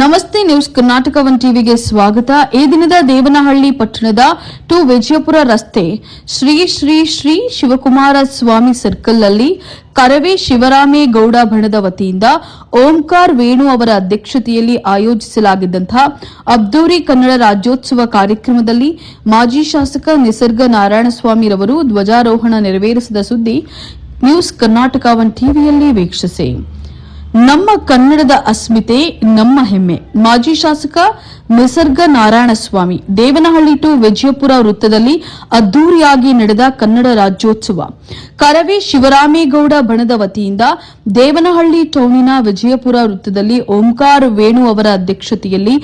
ನಮಸ್ತೆ news Karnataka one ಟಿವಿಗೆ ಸ್ವಾಗತ. ಈ ದಿನದ ದೇವನಹಳ್ಳಿ ಪಟ್ಟಣದ ಟು ವಿಜಯಪುರ ರಸ್ತೆ ಶ್ರೀ ಶ್ರೀ ಶ್ರೀ ಶಿವಕುಮಾರ ಸ್ವಾಮಿ ಸರ್ಕಲ್ನಲ್ಲಿ ಕರವೇ ಶಿವರಾಮೇಗೌಡ ಬಣದ ವತಿಯಿಂದ ಓಂಕಾರ್ ವೇಣು ಅವರ ಅಧ್ಯಕ್ಷತೆಯಲ್ಲಿ ಆಯೋಜಿಸಲಾಗಿದ್ದಂತಹ ಅಬ್ದೂರಿ ಕನ್ನಡ ರಾಜ್ಯೋತ್ಸವ ಕಾರ್ಯಕ್ರಮದಲ್ಲಿ ಮಾಜಿ ಶಾಸಕ ನಿಸರ್ಗ ನಾರಾಯಣಸ್ವಾಮಿರವರು ಧ್ವಜಾರೋಹಣ ನೆರವೇರಿಸಿದ ಸುದ್ದಿ ನ್ಯೂಸ್ ಕರ್ನಾಟಕ ಒನ್ ಟಿವಿಯಲ್ಲಿ ವೀಕ್ಷಿಸಿ. ನಮ್ಮ ಕನ್ನಡದ ಅಸ್ಮಿತೆ, ನಮ್ಮ ಹೆಮ್ಮೆ. ಮಾಜಿ ಶಾಸಕ ನಿಸರ್ಗ ನಾರಾಯಣಸ್ವಾಮಿ ದೇವನಹಳ್ಳಿ ಟು ವಿಜಯಪುರ ವೃತ್ತದಲ್ಲಿ ಅದ್ದೂರಿಯಾಗಿ ನಡೆದ ಕನ್ನಡ ರಾಜ್ಯೋತ್ಸವ. ಕರವೇ ಶಿವರಾಮೇಗೌಡ ಬಣದ ವತಿಯಿಂದ ದೇವನಹಳ್ಳಿ ಟೌನಿನ ವಿಜಯಪುರ ವೃತ್ತದಲ್ಲಿ ಓಂಕಾರ ವೇಣು ಅವರ ಅಧ್ಯಕ್ಷತೆಯಲ್ಲಿ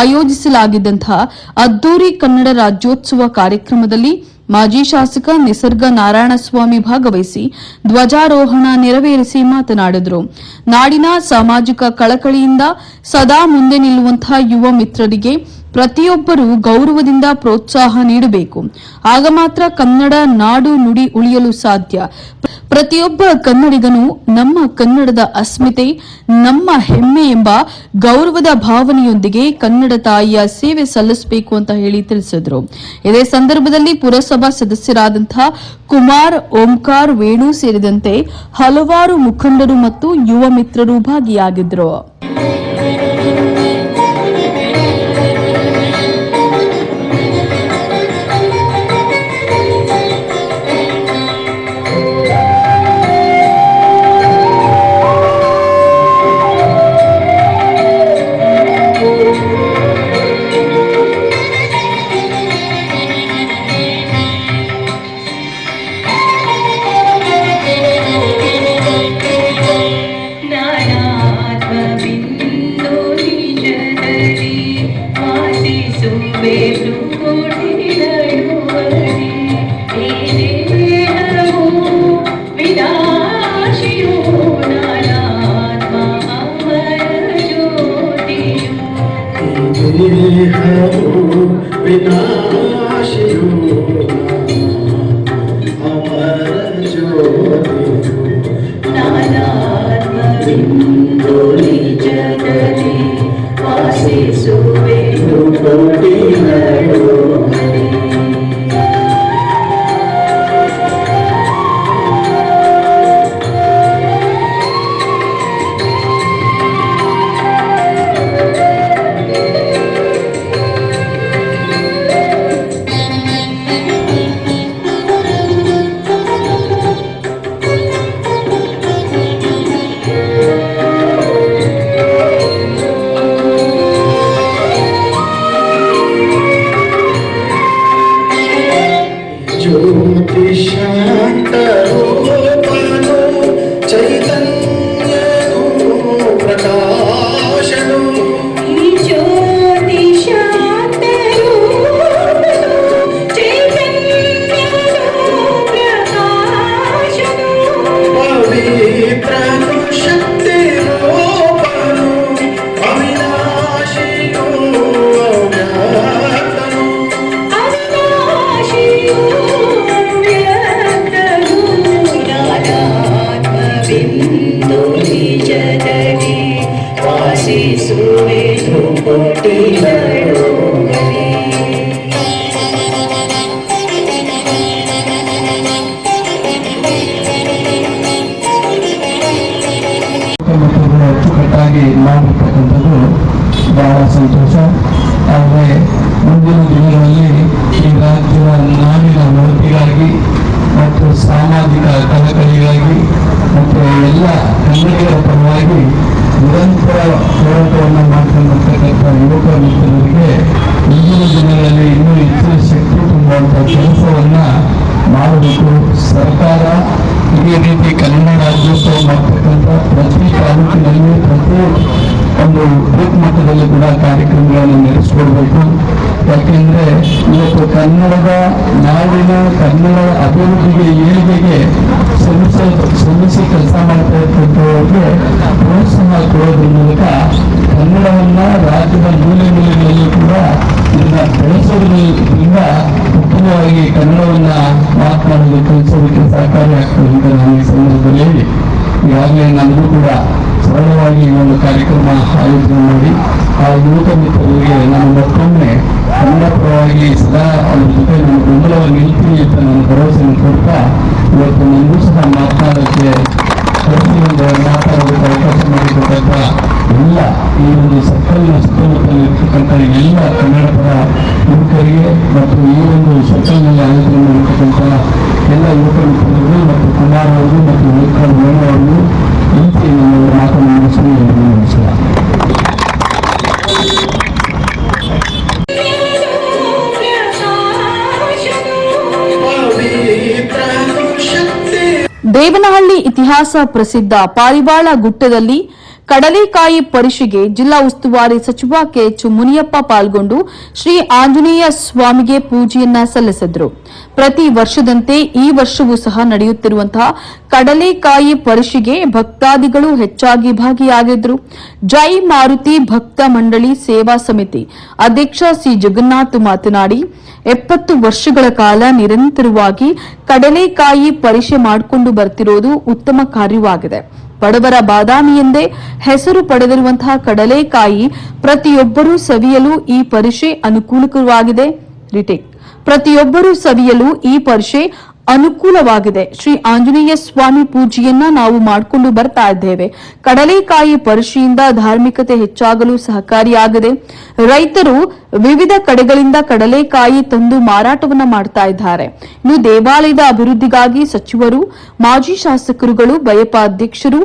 ಆಯೋಜಿಸಲಾಗಿದ್ದಂತಹ ಅದ್ದೂರಿ ಕನ್ನಡ ರಾಜ್ಯೋತ್ಸವ ಕಾರ್ಯಕ್ರಮದಲ್ಲಿ ಮಾಜಿ ಶಾಸಕ ನಿಸರ್ಗ ನಾರಾಯಣಸ್ವಾಮಿ ಭಾಗವಹಿಸಿ ಧ್ವಜಾರೋಹಣ ನೆರವೇರಿಸಿ ಮಾತನಾಡಿದರು. ನಾಡಿನ ಸಾಮಾಜಿಕ ಕಳಕಳಿಯಿಂದ ಸದಾ ಮುಂದೆ ನಿಲ್ಲುವಂತಹ ಯುವ ಮಿತ್ರರಿಗೆ ಪ್ರತಿಯೊಬ್ಬರೂ ಗೌರವದಿಂದ ಪ್ರೋತ್ಸಾಹ ನೀಡಬೇಕು. ಆಗ ಮಾತ್ರ ಕನ್ನಡ ನಾಡು ನುಡಿ ಉಳಿಯಲು ಸಾಧ್ಯ. ಪ್ರತಿಯೊಬ್ಬ ಕನ್ನಡಿಗನು ನಮ್ಮ ಕನ್ನಡದ ಅಸ್ಮಿತೆ, ನಮ್ಮ ಹೆಮ್ಮೆ ಎಂಬ ಗೌರವದ ಭಾವನೆಯೊಂದಿಗೆ ಕನ್ನಡ ತಾಯಿಯ ಸೇವೆ ಸಲ್ಲಿಸಬೇಕು ಅಂತ ಹೇಳಿ ತಿಳಿಸಿದ್ರು. ಇದೇ ಸಂದರ್ಭದಲ್ಲಿ ಪುರಸಭಾ ಸದಸ್ಯರಾದಂತಹ ಕುಮಾರ್, ಓಂಕಾರ್, ವೇಣು ಸೇರಿದಂತೆ ಹಲವಾರು ಮುಖಂಡರು ಮತ್ತು ಯುವ ಮಿತ್ರರು ಭಾಗಿಯಾಗಿದ್ದರು ಸಂತೋಷ ಆದರೆ ಮುಂದಿನ ದಿನಗಳಲ್ಲಿ ಈ ರಾಜ್ಯದ ನಾಡಿನ ಒಳಿತಿಗಾಗಿ ಮತ್ತು ಸಾಮಾಜಿಕ ಕಳಕಳಿಗಾಗಿ ಮತ್ತು ಎಲ್ಲ ಕನ್ನಡಿಗರ ಪರವಾಗಿ ನಿರಂತರ ಹೋರಾಟವನ್ನು ಮಾಡ್ಕೊಂಡಿರ್ತಕ್ಕಂಥ ಯುವಕ ಮಿತ್ರರಿಗೆ ಮುಂದಿನ ದಿನಗಳಲ್ಲಿ ಇನ್ನೂ ಹೆಚ್ಚಿನ ಶಕ್ತಿ ತುಂಬುವಂಥ ಕೆಲಸವನ್ನ ಮಾಡಬೇಕು. ಸರ್ಕಾರ ಇದೇ ರೀತಿ ಕನ್ನಡ ಕನ್ನಡ ಅಭಿವೃದ್ಧಿಗೆ ಏಳಿಗೆಗೆ ಸಲ್ಲಿಸ ಶ್ರಮಿಸಿ ಕೆಲಸ ಮಾಡ್ತಾ ಇರ್ತಕ್ಕಂಥವ್ರಿಗೆ ಪ್ರೋತ್ಸಾಹ ಕೊಡೋದ್ರ ಮೂಲಕ ಕನ್ನಡವನ್ನ ರಾಜ್ಯದ ಮೂಲೆ ಮೂಲೆಗಳಲ್ಲಿ ಕೂಡ ಇದನ್ನ ಬೆಳೆಸೋದ್ರಿಂದ ಉತ್ತಮವಾಗಿ ಕನ್ನಡವನ್ನ ಮಾತನಾಡಲು ಕಲಿಸೋದಕ್ಕೆ ಸಹಕಾರಿಯಾಗ್ತದೆ ಅಂತ ನಾನು ಈ ಸಂದರ್ಭದಲ್ಲಿ ಹೇಳಿ. ಈಗಾಗಲೇ ನಮಗೂ ಕೂಡ ಸರಳವಾಗಿ ಈ ಒಂದು ಕಾರ್ಯಕ್ರಮ ಆಯೋಜನೆ ಮಾಡಿ ಆ ಯುವಕ ಮಿತ್ರರಿಗೆ ನಾನು ಮತ್ತೊಮ್ಮೆ ಪರವಾಗಿ ಸದಾ ಅವ್ರ ಜೊತೆ ನಾನು ಬೆಂಬಲವಾಗಿ ನಿಲ್ತೀನಿ ಅಂತ ನಾನು ಭರವಸೆಯನ್ನು ಕೊಡ್ತಾ ಇವತ್ತು ನನಗೂ ಸಹ ಮಾತನಾಡೋಕ್ಕೆ ಪ್ರತಿಯೊಂದು ಮಾತಾಡೋದಕ್ಕೆ ಅವಕಾಶ ಮಾಡಿಕೊಟ್ಟಂತ ಎಲ್ಲ ಈ ಒಂದು ಸರ್ಕಲ್ನ ಸುತ್ತಮುತ್ತಲು ಇರ್ತಕ್ಕಂಥ ಎಲ್ಲ ಕನ್ನಡ ಪರ ಯುವಕರಿಗೆ ಮತ್ತು ಈ ಒಂದು ಸರ್ಕಲ್ನಲ್ಲಿ ಆಯೋಜನೆ ಮಾಡಿರ್ತಕ್ಕಂಥ ಎಲ್ಲ ಯುವಕ ಮಿತ್ರರಿಗೂ ಮತ್ತು ಕುಮಾರ್ ಅವರು ಮತ್ತು ವೇಣು ಅವರು ದೇವನಹಳ್ಳಿ ಇತಿಹಾಸ ಪ್ರಸಿದ್ಧ ಪಾರಿವಾಳ ಗುಟ್ಟದಲ್ಲಿ ಕಡಲೆಕಾಯಿ ಪರಿಷೆಗೆ ಜಿಲ್ಲಾ ಉಸ್ತುವಾರಿ ಸಚಿವ ಕೆಎಚ್ ಮುನಿಯಪ್ಪ ಪಾಲ್ಗೊಂಡು ಶ್ರೀ ಆಂಜನೇಯ ಸ್ವಾಮಿಗೆ ಪೂಜೆಯನ್ನ ಸಲ್ಲಿಸಿದ್ರು. ಪ್ರತಿ ವರ್ಷದಂತೆ ಈ ವರ್ಷವೂ ಸಹ ನಡೆಯುತ್ತಿರುವಂತಹ ಕಡಲೆಕಾಯಿ ಪರಿಷೆಗೆ ಭಕ್ತಾದಿಗಳು ಹೆಚ್ಚಾಗಿ ಭಾಗಿಯಾಗಿದ್ರು. ಜೈ ಮಾರುತಿ ಭಕ್ತ ಮಂಡಳಿ ಸೇವಾ ಸಮಿತಿ ಅಧ್ಯಕ್ಷ ಸಿ ಜಗನ್ನಾಥ್ ಮಾತನಾಡಿ, ಎಪ್ಪತ್ತು ವರ್ಷಗಳ ಕಾಲ ನಿರಂತರವಾಗಿ ಕಡಲೆಕಾಯಿ ಪರಿಷೆ ಮಾಡಿಕೊಂಡು ಬರ್ತಿರೋದು ಉತ್ತಮ ಕಾರ್ಯವಾಗಿದೆ. ಬಡವರ ಬಾದಾಮಿ ಎಂದೇ ಹೆಸರು ಪಡೆದಿರುವಂತಹ ಕಡಲೆಕಾಯಿ ಪ್ರತಿಯೊಬ್ಬರೂ ಸವಿಯಲು ಈ ಪರಿಷೆ ಅನುಕೂಲಕರವಾಗಿದೆ. ಪ್ರತಿಯೊಬ್ಬರೂ ಸವಿಯಲು ಈ ಪರಿಷೆ ಅನುಕೂಲವಾಗಿದೆ. ಶ್ರೀ ಆಂಜನೇಯ ಸ್ವಾಮಿ ಪೂಜೆಯನ್ನ ನಾವು ಮಾಡಿಕೊಂಡು ಬರ್ತಾ ಇದ್ದೇವೆ. ಕಡಲೆಕಾಯಿ ಪರಿಶಿಯಿಂದ ಧಾರ್ಮಿಕತೆ ಹೆಚ್ಚಾಗಲು ಸಹಕಾರಿಯಾಗಿದೆ ರೈತರು ವಿವಿಧ ಕಡೆಗಳಿಂದ ಕಡಲೆಕಾಯಿ ತಂದು ಮಾರಾಟವನ್ನ ಮಾಡ್ತಾ ಇದ್ದಾರೆ. ಇನ್ನು ದೇವಾಲಯದ ಅಭಿವೃದ್ಧಿಗಾಗಿ ಸಚಿವರು, ಮಾಜಿ ಶಾಸಕರುಗಳು ಬಯಪ ಅಧ್ಯಕ್ಷರು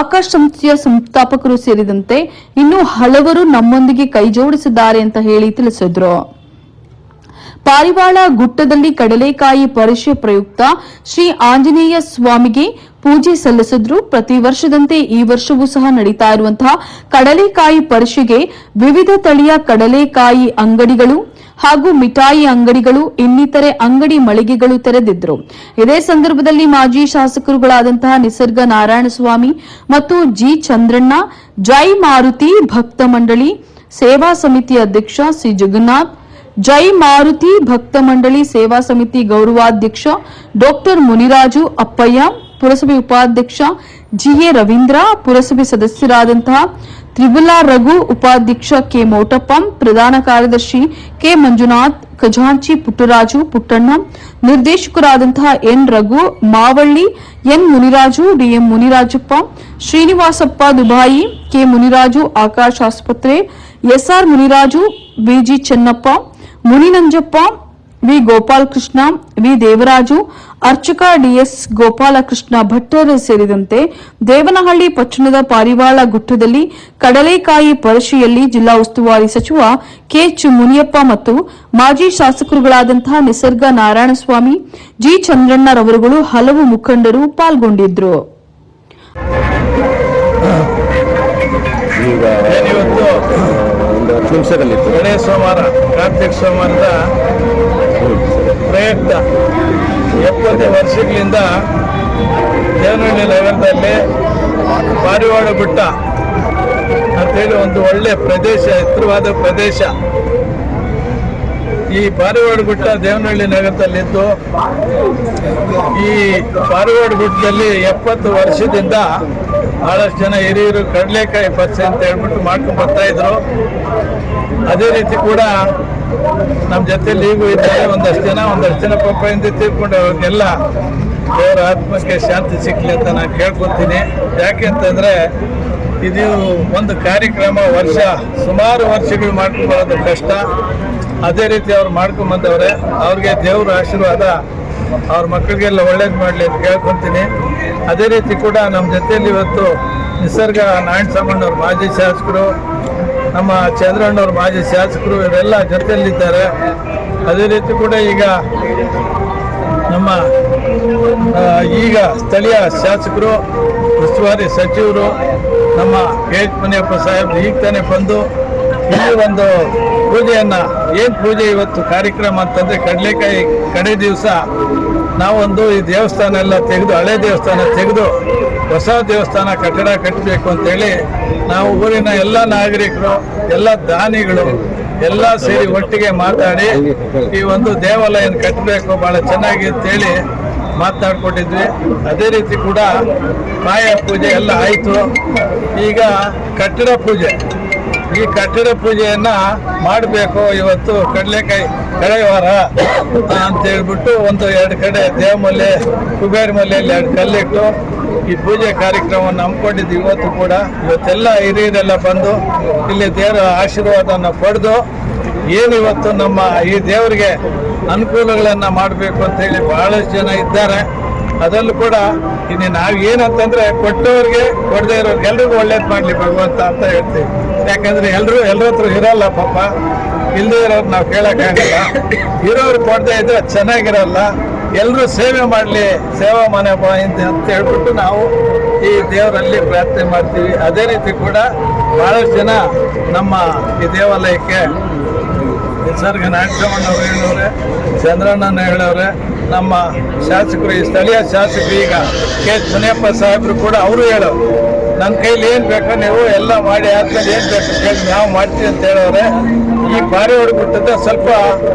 ಆಕಾಶ್ ಸಂಸ್ಥೆಯ ಸಂಸ್ಥಾಪಕರು ಸೇರಿದಂತೆ ಇನ್ನು ಹಲವರು ನಮ್ಮೊಂದಿಗೆ ಕೈಜೋಡಿಸಿದ್ದಾರೆ ಅಂತ ಹೇಳಿ ತಿಳಿಸಿದ್ರು. ಪಾರಿವಾಳ ಗುಟ್ಟದಲ್ಲಿ ಕಡಲೆಕಾಯಿ ಪರಿಷೆ ಪ್ರಯುಕ್ತ ಶ್ರೀ ಆಂಜನೇಯ ಸ್ವಾಮಿಗೆ ಪೂಜೆ ಸಲ್ಲಿಸಿದ್ರು. ಪ್ರತಿ ವರ್ಷದಂತೆ ಈ ವರ್ಷವೂ ಸಹ ನಡೀತಾ ಇರುವಂತಹ ಕಡಲೆಕಾಯಿ ಪರಿಷೆಗೆ ವಿವಿಧ ತಳಿಯ ಕಡಲೆಕಾಯಿ ಅಂಗಡಿಗಳು ಹಾಗೂ ಮಿಠಾಯಿ ಅಂಗಡಿಗಳು, ಇನ್ನಿತರೆ ಅಂಗಡಿ ಮಳಿಗೆಗಳು ತೆರೆದಿದ್ರು. ಇದೇ ಸಂದರ್ಭದಲ್ಲಿ ಮಾಜಿ ಶಾಸಕರುಗಳಾದಂತಹ ನಿಸರ್ಗ ನಾರಾಯಣಸ್ವಾಮಿ ಮತ್ತು ಜಿ ಚಂದ್ರಣ್ಣ, ಜೈ ಮಾರುತಿ ಭಕ್ತ ಮಂಡಳಿ, ಸೇವಾ ಸಮಿತಿ ಅಧ್ಯಕ್ಷ ಸಿ ಜಗನ್ನಾಥ್ ಜೈ ಮಾರುತಿ ಭಕ್ತ ಮಂಡಳಿ ಸೇವಾ ಸಮಿತಿ ಗೌರವಾಧ್ಯಕ್ಷ ಡಾಕ್ಟರ್ ಮುನಿರಾಜು ಅಪ್ಪಯ್ಯ, ಪುರಸಭೆ ಉಪಾಧ್ಯಕ್ಷ ಜಿಎ ರವೀಂದ್ರ, ಪುರಸಭೆ ಸದಸ್ಯರಾದಂತಹ ತ್ರಿಬುಲಾ ರಘು ಉಪಾಧ್ಯಕ್ಷ ಕೆ ಮೋಟಪ್ಪ, ಪ್ರಧಾನ ಕಾರ್ಯದರ್ಶಿ ಕೆ ಮಂಜುನಾಥ್, ಖಜಾಂಚಿ Puttaraju Puttanna, ನಿರ್ದೇಶಕರಾದಂತಹ N Raghu, Mavalli, N Muniraju, DM Munirajappa, Srinivasappa Dubai, K Muniraju, Akash ಆಸ್ಪತ್ರೆ, SR Muniraju BG Chennappa Muninanjappa, V. Gopalakrishna, V. Devaraju, ಅರ್ಚಕ ಡಿಎಸ್ ಗೋಪಾಲಕೃಷ್ಣ ಭಟ್ಟರು ಸೇರಿದಂತೆ ದೇವನಹಳ್ಳಿ ಪಟ್ಟಣದ ಪಾರಿವಾಳ ಗುಟ್ಟದಲ್ಲಿ ಕಡಲೆಕಾಯಿ ಪರಿಷೆಯಲ್ಲಿ ಜಿಲ್ಲಾ ಉಸ್ತುವಾರಿ ಸಚಿವ ಕೆಎಚ್ ಮುನಿಯಪ್ಪ ಮತ್ತು ಮಾಜಿ ಶಾಸಕರುಗಳಾದಂತಹ ನಿಸರ್ಗ ನಾರಾಯಣಸ್ವಾಮಿ, ಜಿ. ಚಂದ್ರಣ್ಣರವರುಗಳು ಹಲವು ಮುಖಂಡರು ಪಾಲ್ಗೊಂಡಿದ್ರು ನಿಮಿಷದಲ್ಲಿ ಗಣೇಶ ಸೋಮವಾರ, ಕಾರ್ತಿಕ್ ಸೋಮವಾರದ ಪ್ರಯುಕ್ತ ಎಪ್ಪತ್ತು ವರ್ಷಗಳಿಂದ ದೇವನಹಳ್ಳಿ ನಗರದಲ್ಲಿ ಪಾರಿವಾಳ ಗುಟ್ಟ ಅಂತೇಳಿ ಒಂದು ಒಳ್ಳೆ ಪ್ರದೇಶ, ಎತ್ತರವಾದ ಪ್ರದೇಶ. ಈ ಪಾರಿವಾಡ ಗುಟ್ಟ ದೇವನಹಳ್ಳಿ ನಗರದಲ್ಲಿದ್ದು, ಈ ಪಾರಿವಾಡ ಗುಡ್ಡದಲ್ಲಿ ಎಪ್ಪತ್ತು ವರ್ಷದಿಂದ ಬಹಳಷ್ಟು ಜನ ಹಿರಿಯರು ಕಡಲೆಕಾಯಿ ಪಚ್ಚೆ ಅಂತ ಹೇಳ್ಬಿಟ್ಟು ಮಾಡ್ಕೊಂಡು ಬರ್ತಾ ಇದ್ರು. ಅದೇ ರೀತಿ ಕೂಡ ನಮ್ಮ ಜೊತೆ ಲೀಗು ಇದ್ದಾರೆ. ಒಂದಷ್ಟು ಜನ ಒಂದಷ್ಟು ಜನ ಪಾಪ ಹಿಂದೆ ತೀರ್ಕೊಂಡು ಅವ್ರಿಗೆಲ್ಲ ದೇವರ ಆತ್ಮಕ್ಕೆ ಶಾಂತಿ ಸಿಕ್ಕಲಿ ಅಂತ ನಾನು ಕೇಳ್ಕೊತೀನಿ. ಯಾಕೆ ಅಂತಂದ್ರೆ ಇದು ಒಂದು ಕಾರ್ಯಕ್ರಮ ವರ್ಷ, ಸುಮಾರು ವರ್ಷಗಳು ಮಾಡ್ಕೊಂಡು ಬರೋದು ಕಷ್ಟ. ಅದೇ ರೀತಿ ಅವ್ರು ಮಾಡ್ಕೊಂಡ್ ಬಂದವ್ರೆ. ಅವ್ರಿಗೆ ದೇವ್ರ ಆಶೀರ್ವಾದ ಅವ್ರ ಮಕ್ಕಳಿಗೆಲ್ಲ ಒಳ್ಳೇದು ಮಾಡಲಿ ಅಂತ ಕೇಳ್ಕೊತೀನಿ. ಅದೇ ರೀತಿ ಕೂಡ ನಮ್ಮ ಜೊತೆಯಲ್ಲಿ ಇವತ್ತು ನಿಸರ್ಗ ನಾರಾಯಣ ಸಾಮಣ್ಣವ್ರ ಮಾಜಿ ಶಾಸಕರು, ನಮ್ಮ ಚಂದ್ರಣ್ಣವ್ರ ಮಾಜಿ ಶಾಸಕರು, ಇವರೆಲ್ಲ ಜೊತೆಯಲ್ಲಿದ್ದಾರೆ. ಅದೇ ರೀತಿ ಕೂಡ ಈಗ ನಮ್ಮ ಈಗ ಸ್ಥಳೀಯ ಶಾಸಕರು, ಉಸ್ತುವಾರಿ ಸಚಿವರು, ನಮ್ಮ ಕೆ ಎಚ್ ಮುನಿಯಪ್ಪ ಸಾಹೇಬ್ ಈಗ ತಾನೇ ಬಂದು ಇಲ್ಲಿ ಒಂದು ಪೂಜೆಯನ್ನು, ಏನು ಪೂಜೆ ಇವತ್ತು ಕಾರ್ಯಕ್ರಮ ಅಂತಂದರೆ ಕಡಲೆಕಾಯಿ ಕಡೆ ದಿವಸ. ನಾವೊಂದು ಈ ದೇವಸ್ಥಾನ ಎಲ್ಲ ತೆಗೆದು, ಹಳೆ ದೇವಸ್ಥಾನ ತೆಗೆದು, ಹೊಸ ದೇವಸ್ಥಾನ ಕಟ್ಟಡ ಕಟ್ಟಬೇಕು ಅಂತೇಳಿ ನಾವು ಊರಿನ ಎಲ್ಲ ನಾಗರಿಕರು, ಎಲ್ಲ ದಾನಿಗಳು, ಎಲ್ಲ ಸೇರಿ ಒಟ್ಟಿಗೆ ಮಾತಾಡಿ ಈ ಒಂದು ದೇವಾಲಯ ಕಟ್ಟಬೇಕು ಬಹಳ ಚೆನ್ನಾಗಿ ಅಂತೇಳಿ ಮಾತಾಡ್ಕೊಟ್ಟಿದ್ವಿ ಅದೇ ರೀತಿ ಕೂಡ ಮಾಯ ಪೂಜೆ ಎಲ್ಲ ಆಯಿತು. ಈಗ ಕಟ್ಟಡ ಪೂಜೆ. ಈ ಕಟ್ಟಡ ಪೂಜೆಯನ್ನ ಮಾಡಬೇಕು ಇವತ್ತು ಕಡಲೆಕಾಯಿ ಕಳೆವಾರ ಅಂತ ಹೇಳ್ಬಿಟ್ಟು ಒಂದು ಎರಡು ಕಡೆ ದೇವಮಲ್ಲೆ ಕುಬೇರ ಮಲೆಯಲ್ಲಿ ಎರಡು ಕಲ್ಲಿಟ್ಟು ಈ ಪೂಜೆ ಕಾರ್ಯಕ್ರಮವನ್ನು ಹಮ್ಮಿಕೊಂಡಿದ್ದು ಇವತ್ತು ಕೂಡ. ಇವತ್ತೆಲ್ಲ ಹಿರಿಯರೆಲ್ಲ ಬಂದು ಇಲ್ಲಿ ದೇವರ ಆಶೀರ್ವಾದವನ್ನು ಪಡೆದು ಏನು ಇವತ್ತು ನಮ್ಮ ಈ ದೇವರಿಗೆ ಅನುಕೂಲಗಳನ್ನು ಮಾಡಬೇಕು ಅಂತೇಳಿ ಬಹಳಷ್ಟು ಜನ ಇದ್ದಾರೆ. ಅದರಲ್ಲೂ ಕೂಡ ಇನ್ನು ನಾವು ಏನಂತಂದ್ರೆ ಕೊಟ್ಟವ್ರಿಗೆ ಕೊಡದೆ ಇರೋರ್ಗೆ ಎಲ್ರಿಗೂ ಒಳ್ಳೇದು ಮಾಡಲಿ ಭಗವಂತ ಅಂತ ಹೇಳ್ತೀವಿ. ಯಾಕಂದ್ರೆ ಎಲ್ಲರೂ ಎಲ್ಲರ ಹತ್ರ ಇರಲ್ಲ ಪಾಪ. ಇಲ್ಲದೆ ಇರೋರು ನಾವು ಕೇಳೋಕ್ಕಾಗಲ್ಲ ಇರೋರು ಕೊಡದೆ ಇದ್ರೆ ಚೆನ್ನಾಗಿರಲ್ಲ. ಎಲ್ಲರೂ ಸೇವೆ ಮಾಡಲಿ, ಸೇವಾ ಮನೆ ಅಂತ ಹೇಳ್ಬಿಟ್ಟು ನಾವು ಈ ದೇವರಲ್ಲಿ ಪ್ರಾರ್ಥನೆ ಮಾಡ್ತೀವಿ. ಅದೇ ರೀತಿ ಕೂಡ ಭಾಳಷ್ಟು ಜನ ನಮ್ಮ ಈ ದೇವಾಲಯಕ್ಕೆ ನಿಸರ್ಗ ನಾಟ್ಯವಣ್ಣವ್ರು ಹೇಳೋರೆ ಚಂದ್ರಣ್ಣನ ಹೇಳವ್ರೆ ನಮ್ಮ ಶಾಸಕರು, ಈ ಸ್ಥಳೀಯ ಶಾಸಕರು, ಈಗ ಕೆ ಎಸ್ ಮುನಿಯಪ್ಪ ಸಾಹೇಬರು ಕೂಡ ಅವರು ಹೇಳೋರು ನನ್ನ ಕೈಲಿ ಏನು ಬೇಕೋ ನೀವು ಎಲ್ಲ ಮಾಡಿ, ಆದ್ಮೇಲೆ ಏನು ಬೇಕು ಕೇಳಿ ನಾವು ಮಾಡ್ತೀವಿ ಅಂತ ಹೇಳೋರೆ. ಈ ಪಾರಿವಾಡ ಗುಟ್ಟದ ಸ್ವಲ್ಪ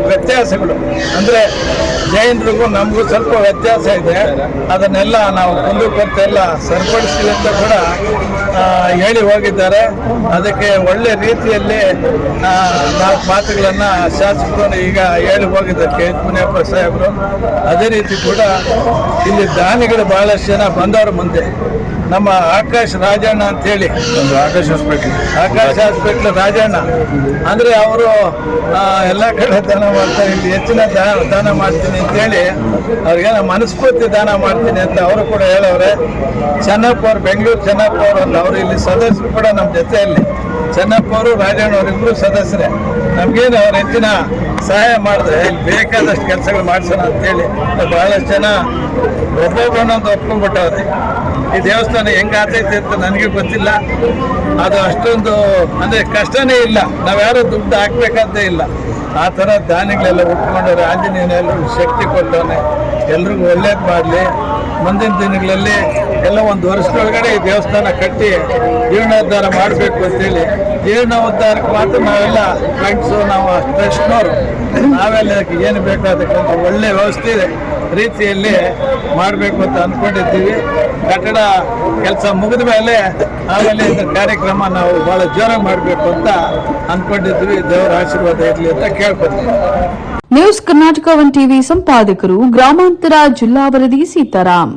ವ್ಯತ್ಯಾಸಗಳು. ಅಂದರೆ ಜೈನರಿಗೂ ನಮಗೂ ಸ್ವಲ್ಪ ವ್ಯತ್ಯಾಸ ಇದೆ. ಅದನ್ನೆಲ್ಲ ನಾವು ಕುಂದುಕೊರತೆ ಎಲ್ಲ ಸರಿಪಡಿಸ್ತೀವಿ ಅಂತ ಕೂಡ ಹೇಳಿ ಹೋಗಿದ್ದಾರೆ. ಅದಕ್ಕೆ ಒಳ್ಳೆ ರೀತಿಯಲ್ಲಿ ನಾಲ್ಕು ಮಾತುಗಳನ್ನು ಶಾಸಕರು ಈಗ ಹೇಳಿ ಹೋಗಿದ್ದಾರೆ. ಕೆ. ಎಚ್. ಮುನಿಯಪ್ಪ ಸಾಹೇಬರು. ಅದೇ ರೀತಿ ಕೂಡ ಇಲ್ಲಿ ದಾನಿಗಳು ಬಹಳಷ್ಟು ಜನ ಬಂದವರು ಮುಂದೆ. ನಮ್ಮ ಆಕಾಶ್ ರಾಜಣ್ಣ ಅಂತೇಳಿ. ಒಂದು ಆಕಾಶ್ ಹಾಸ್ಪಿಟ್ಲ್ ಆಕಾಶ್ ಹಾಸ್ಪಿಟ್ಲ್ ರಾಜಣ್ಣ. ಅಂದ್ರೆ ಅವರು ಎಲ್ಲ ಕಡೆ ದಾನ ಮಾಡ್ತಾ ಇಲ್ಲಿ ಹೆಚ್ಚಿನ ದಾನ ದಾನ ಮಾಡ್ತೀನಿ ಅಂತೇಳಿ ಅವ್ರಿಗೆ ಮನಸ್ಫೂರ್ತಿ ದಾನ ಮಾಡ್ತೀನಿ ಅಂತ ಅವರು ಕೂಡ ಹೇಳವ್ರೆ. ಚೆನ್ನಪ್ಪ ಅವ್ರು ಬೆಂಗಳೂರು ಚೆನ್ನಪ್ಪ ಅವರು ಅಂತ ಅವರು ಇಲ್ಲಿ ಸದಸ್ಯರು ಕೂಡ ನಮ್ಮ ಜೊತೆಯಲ್ಲಿ. ಚೆನ್ನಪ್ಪ ಅವರು ರಾಜಣ್ಣ ಅವರಿಬ್ಬರು ಸದಸ್ಯರೇ. ನಮ್ಗೇನು ಅವ್ರು ಹೆಚ್ಚಿನ ಸಹಾಯ ಮಾಡಿದ್ರೆ ಇಲ್ಲಿ ಬೇಕಾದಷ್ಟು ಕೆಲಸಗಳು ಮಾಡಿಸೋಣ ಅಂತೇಳಿ. ಬಹಳಷ್ಟು ಜನ ಒಬ್ಬೊಬ್ಬರನ್ನೊಂದು ಒಪ್ಕೊಂಡ್ಬಿಟ್ಟವ್ರೆ. ಈ ದೇವಸ್ಥಾನ ಹೆಂಗ್ ಆತೈತೆ ಅಂತ ನನಗೆ ಗೊತ್ತಿಲ್ಲ. ಅದು ಅಷ್ಟೊಂದು, ಅಂದ್ರೆ ಕಷ್ಟನೇ ಇಲ್ಲ. ನಾವ್ಯಾರು ದುಡ್ಡು ಹಾಕ್ಬೇಕಂತ ಇಲ್ಲ. ಆ ಥರ ದಾನಿಗಳೆಲ್ಲ ಉಟ್ಕೊಂಡವ್ರೆ ರಾಜನೇನೆಲ್ಲ ಶಕ್ತಿ ಕೊಟ್ಟವನೆ. ಎಲ್ರಿಗೂ ಒಳ್ಳೇದು ಮಾಡಲಿ. ಮುಂದಿನ ದಿನಗಳಲ್ಲಿ ಎಲ್ಲ ಒಂದು ವರ್ಷದೊಳಗಡೆ ಈ ದೇವಸ್ಥಾನ ಕಟ್ಟಿ ಜೀರ್ಣೋದ್ಧಾರ ಮಾಡಬೇಕು ಅಂತೇಳಿ. ಜೀರ್ಣೋದ್ಧಾರಕ್ಕೆ ಮಾತ್ರ ನಾವೆಲ್ಲ ಫ್ರೆಂಡ್ಸು ನಾವು ಟ್ರಸ್ಟ್ನವರು ನಾವೆಲ್ಲ ಏನು ಬೇಕೋ ಅದಕ್ಕೆ ಒಳ್ಳೆ ವ್ಯವಸ್ಥೆ ಇದೆ. ರೀತಿಯಲ್ಲಿ ಮಾಡಬೇಕು ಅಂತ ಅಂದ್ಕೊಂಡಿದ್ದೀವಿ ಕಟ್ಟಡ ಕೆಲಸ ಮುಗಿದ ಮೇಲೆ ಆಮೇಲೆ ಇದ್ರ ಕಾರ್ಯಕ್ರಮ ನಾವು ಭಾಳ ಜೋರಾಗಿ ಮಾಡಬೇಕು ಅಂತ ಅಂದ್ಕೊಂಡಿದ್ವಿ ದೇವರ ಆಶೀರ್ವಾದ ಇರಲಿ ಅಂತ ಕೇಳ್ಕೊತೀವಿ. ನ್ಯೂಸ್ ಕರ್ನಾಟಕ ಒನ್ ಟಿವಿ ಸಂಪಾದಕರು ಗ್ರಾಮಾಂತರ ಜಿಲ್ಲಾ ವರದಿ ಸೀತಾರಾಮ್.